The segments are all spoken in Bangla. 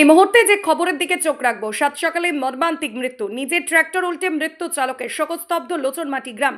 এই মুহূর্তে যে খবরের দিকে চোখ রাখব, সাত সকালে মর্মান্তিক মৃত্যু, নিজের ট্র্যাক্টর উল্টে মৃত্যু চালকের শোকস্তব্ধ লোচনমাটি গ্রাম।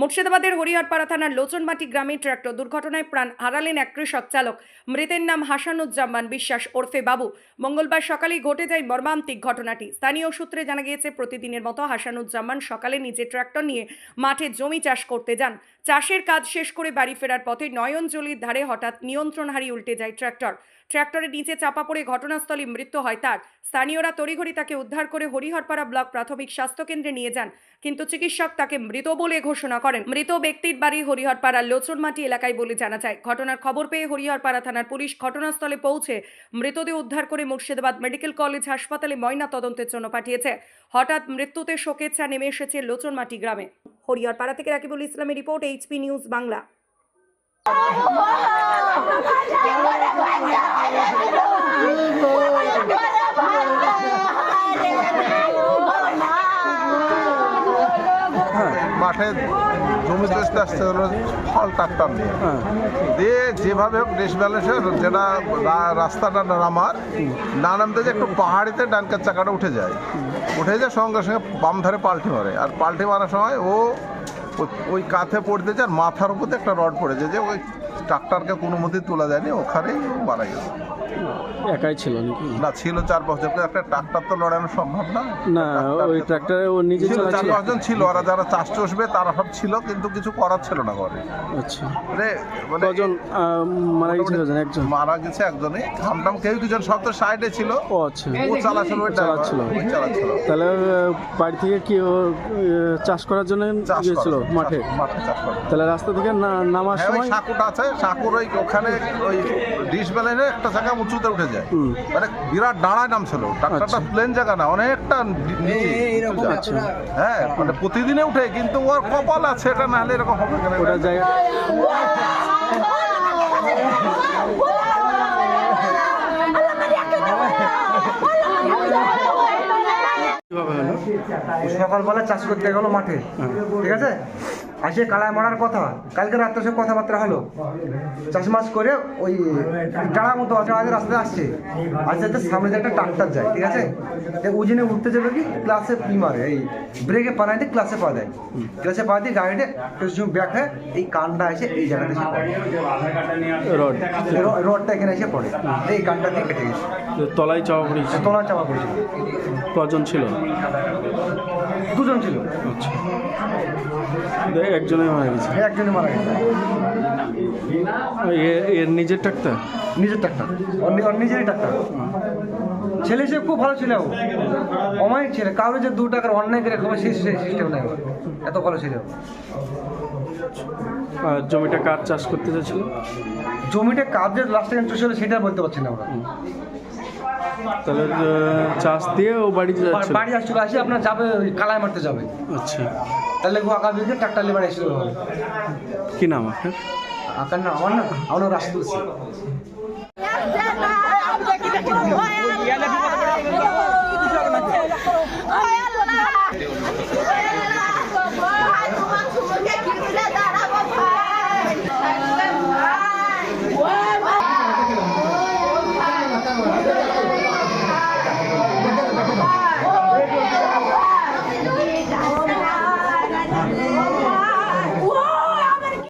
মুর্শিদাবাদের হরিহরপাড়া থানার লোচনমাটি গ্রামে ট্র্যাক্টর দুর্ঘটনায় প্রাণ হারালেন এক কৃষক চালক। মৃতের নাম হাসানুজ্জামান বিশ্বাস ওরফে বাবু। মঙ্গলবার সকালেই ঘটে যায় মর্মান্তিক ঘটনাটি। স্থানীয় সূত্রে জানা গিয়েছে, প্রতিদিনের মতো হাসানুজ্জামান সকালে নিজে ট্র্যাক্টর নিয়ে মাঠে জমি চাষ করতে যান। চাষের কাজ শেষ করে বাড়ি ফেরার পথে নয়নজলির ধারে হঠাৎ নিয়ন্ত্রণ হারিয়ে উল্টে যায় ট্র্যাক্টর ট্র্যাক্টরের নিচে চাপা পড়ে ঘটনাস্থলে মৃত্যু হয় তার। স্থানীয়রা তড়িঘড়ি তাকে উদ্ধার করে হরিহরপাড়া ব্লক প্রাথমিক স্বাস্থ্যকেন্দ্রে নিয়ে যান, কিন্তু চিকিৎসক তাকে মৃত বলে ঘোষণা করেন। মৃত ব্যক্তির বাড়ি হরিহরপাড়ার লোচনমাটি এলাকায় বলে জানা যায়। ঘটনার খবর পেয়ে হরিহরপাড়া থানার পুলিশ ঘটনাস্থলে পৌঁছে মৃতদেহ উদ্ধার করে মুর্শিদাবাদ মেডিকেল কলেজ হাসপাতালে ময়না তদন্তের জন্য পাঠিয়েছে। হঠাৎ মৃত্যুতে শোকের চা নেমে এসেছে লোচনমাটি গ্রামে। হরিহরপাড়া থেকে রাকিবুল ইসলামের রিপোর্ট, এইচপি নিউজ বাংলা। মাঠে জমি দেখতে আসতে ফল নিয়ে হ্যাঁ। দিয়ে যেভাবে হোক দেশ ব্যালেন্সে যেটা রাস্তাটা নামার না নামতে যে একটু পাহাড়িতে ডানকার চাকাটা উঠে যায়। উঠে যায় সঙ্গে সঙ্গে বাম ধারে পাল্টি মারে। আর পাল্টি মারার সময় ও ওই- কাঁথে পড়তে যায় আর মাথার উপর একটা রড পড়েছে যে ওই ট্রাক্টারকে কোনো মতেই তোলা যায়নি ওখানেই মারা গেছে। একাই ছিল নাকি? না ছিল চার পাঁচ জন। একটা ট্রাক্টর তো লড়ানো সম্ভব না? না ওই ট্রাক্টরে ও নিজে ছিল চার পাঁচজন ছিল ওরা যারা চাষ চষবে তারা সব ছিল কিন্তু কিছু করার ছিল না ঘরে। আচ্ছা। মানে মানে কজন? মারা গেছে কজন একজন? মারা গেছে একজনই। থামটাম কেউ কিছু সব তো সাইডে ছিল। ও আচ্ছা। ও চালাচ্ছিল। ওই চালাচ্ছিল। তাহলে বাড়ি থেকে কি ও চাষ করার জন্য গিয়েছিল মাঠে? মাঠে চাষ করে তাহলে রাস্তা থেকে না- নামার হ্যাঁ সময় সাঁকুটা আছে সাঁকুর ওই ওখানে ওই ডিশ বেলাইনে একটা জায়গা উঁচুতে উঠে যায়। মানে বিরাট ডাঁড়ায় নামছিল। ট্রাক্টরটা আচ্ছা। প্লেন জায়গা না অনেকটা। আচ্ছা। হ্যাঁ মানে প্রতিদিনে উঠে কিন্তু ওর কপাল আছে এটা না হলে এরকম হবে কেন? ওটা জায়গা সকালবেলা চাষ করতে গেল মাঠে ঠিক আছে? আসে কালায় মারার কথা কালকে রাত্রে সে কথাবার্তা হলো। চাষবাস করে ওই টাড়া মতো আছে আমাদের রাস্তায় আসছে। আসতে আসতে সামনে একটা ট্রাক্টর যায় ঠিক আছে? উজিনে উঠতে যাবে কি? ক্লাসে পি মারে? এই ব্রেকে পা দিয়ে ক্লাসে পা দেয়। ক্লাসে পা দিয়ে গাড়িতে কিছু ব্যাক হয়ে এই কানটা এসে এই জায়গাতে এসে পড়ে। রডটা এখানে এসে পড়ে। এই কানটা দিয়ে কেটে গেছে। তলায় চাওয়া পড়েছে তোলা চাপা পড়েছিল কজন ছিল? দুজন ছিল। আচ্ছা। দেখ, একজনে মারা গেছে। একজনে মারা গেছে। এ- এর নিজের ট্রাক্টর নিজের টাকা ওর নি- ওর নিজেরই টাকা ছেলে সে খুব ভালো ছিল ও। অমায়িক ছেলে। কারও যে দু টাকার অন্যায় করে খাবে সেই সিস্টেম নাই ওর। এত ভালো ছিল ও। আর জমিটা কার চাষ করতে চাইছিল? জমিটা কাজ যে লাস্ট টাইম চলছিল সেটা বলতে পারছি না আমরা। তাহলে আহ, চাষ দিয়ে ও বাড়িতে যাচ্ছিল? বাড়ি আসছিল আসি আপনার যাবে ওই কালায় মারতে যাবে। আচ্ছা। তাহলে বিকে ট্রাক্টর লিবার এসেছিল কি নাম আপনার আঁকার নাম আমার না আমার নাম শেখ। Yeah.